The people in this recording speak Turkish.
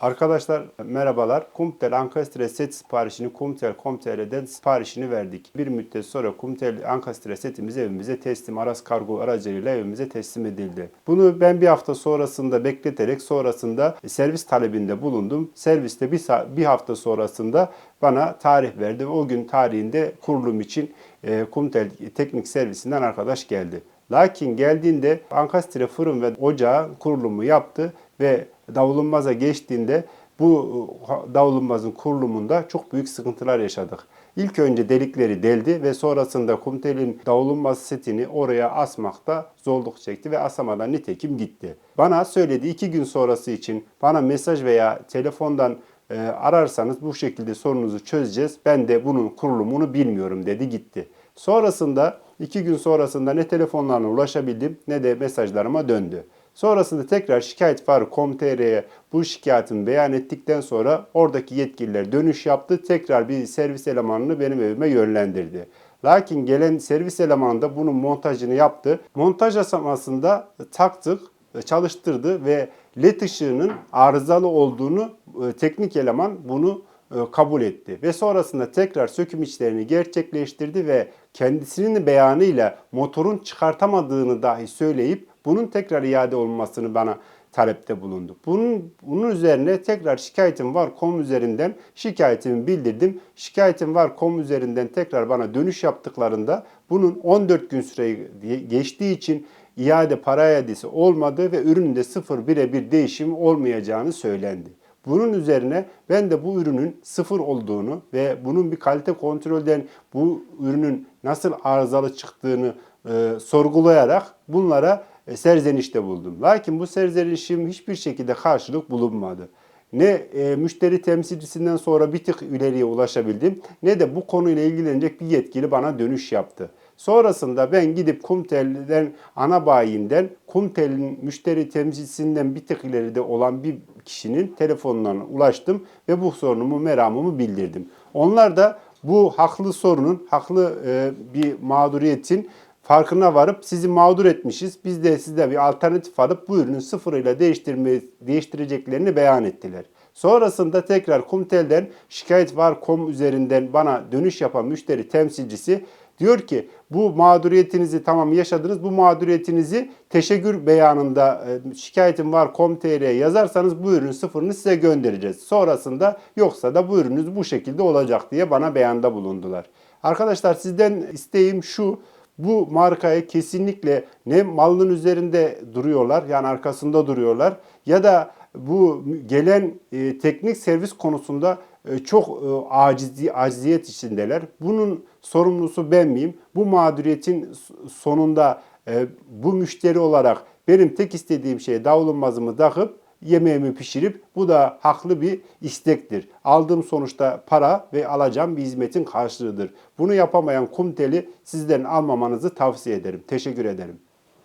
Arkadaşlar merhabalar. Kumtel Ankastre set siparişini Kumtel.com.tr'den siparişini verdik. Bir müddet sonra Kumtel Ankastre setimiz evimize teslim Aras Kargo aracılığıyla evimize teslim edildi. Bunu ben bir hafta sonrasında bekleterek sonrasında servis talebinde bulundum. Serviste bir, bir hafta sonrasında bana tarih verdi. O gün tarihinde kurulum için e, Kumtel teknik servisinden arkadaş geldi. Lakin geldiğinde Ankastre fırın ve ocağı kurulumu yaptı ve davulunmaza geçtiğinde bu e, davulunmazın kurulumunda çok büyük sıkıntılar yaşadık. İlk önce delikleri deldi ve sonrasında Kumtel'in davulunmaz setini oraya asmakta zorluk çekti ve asamadan nitekim gitti. Bana söyledi iki gün sonrası için bana mesaj veya telefondan e, ararsanız bu şekilde sorununuzu çözeceğiz. Ben de bunun kurulumunu bilmiyorum dedi gitti. Sonrasında iki gün sonrasında ne telefonlarına ulaşabildim ne de mesajlarıma döndü. Sonrasında tekrar şikayet var com.tr'ye bu şikayetimi beyan ettikten sonra oradaki yetkililer dönüş yaptı. Tekrar bir servis elemanını benim evime yönlendirdi. Lakin gelen servis elemanı da bunun montajını yaptı. Montaj aşamasında taktık, çalıştırdı ve led ışığının arızalı olduğunu e, teknik eleman bunu e, kabul etti ve sonrasında tekrar söküm işlerini gerçekleştirdi ve kendisinin beyanıyla motorun çıkartamadığını dahi söyleyip bunun tekrar iade olmasını bana talepte bulundu. Bunun, bunun üzerine tekrar şikayetim var kom üzerinden şikayetimi bildirdim. Şikayetim var kom üzerinden tekrar bana dönüş yaptıklarında bunun 14 gün süre geçtiği için iade para iadesi olmadı ve üründe sıfır birebir değişim olmayacağını söylendi. Bunun üzerine ben de bu ürünün sıfır olduğunu ve bunun bir kalite kontrolden bu ürünün nasıl arızalı çıktığını e, sorgulayarak bunlara serzenişte buldum. Lakin bu serzenişim hiçbir şekilde karşılık bulunmadı. Ne e, müşteri temsilcisinden sonra bir tık ileriye ulaşabildim ne de bu konuyla ilgilenecek bir yetkili bana dönüş yaptı. Sonrasında ben gidip Kumtel'den ana bayinden Kumtel'in müşteri temsilcisinden bir tık ileride olan bir kişinin telefonlarına ulaştım ve bu sorunumu meramımı bildirdim. Onlar da bu haklı sorunun, haklı e, bir mağduriyetin farkına varıp sizi mağdur etmişiz. Biz de size bir alternatif alıp bu ürünün sıfırıyla değiştirme, değiştireceklerini beyan ettiler. Sonrasında tekrar Kumtel'den şikayet var kom üzerinden bana dönüş yapan müşteri temsilcisi diyor ki bu mağduriyetinizi tamam yaşadınız. Bu mağduriyetinizi teşekkür beyanında e, şikayetim var com.tr'ye yazarsanız bu ürünün sıfırını size göndereceğiz. Sonrasında yoksa da bu ürününüz bu şekilde olacak diye bana beyanda bulundular. Arkadaşlar sizden isteğim şu bu markaya kesinlikle ne malın üzerinde duruyorlar yani arkasında duruyorlar ya da bu gelen e, teknik servis konusunda e, çok e, acizi, aciziyet içindeler. Bunun sorumlusu ben miyim? Bu mağduriyetin sonunda e, bu müşteri olarak benim tek istediğim şey davlumbazımı takıp yemeğimi pişirip bu da haklı bir istektir. Aldığım sonuçta para ve alacağım bir hizmetin karşılığıdır. Bunu yapamayan kumteli sizden almamanızı tavsiye ederim. Teşekkür ederim.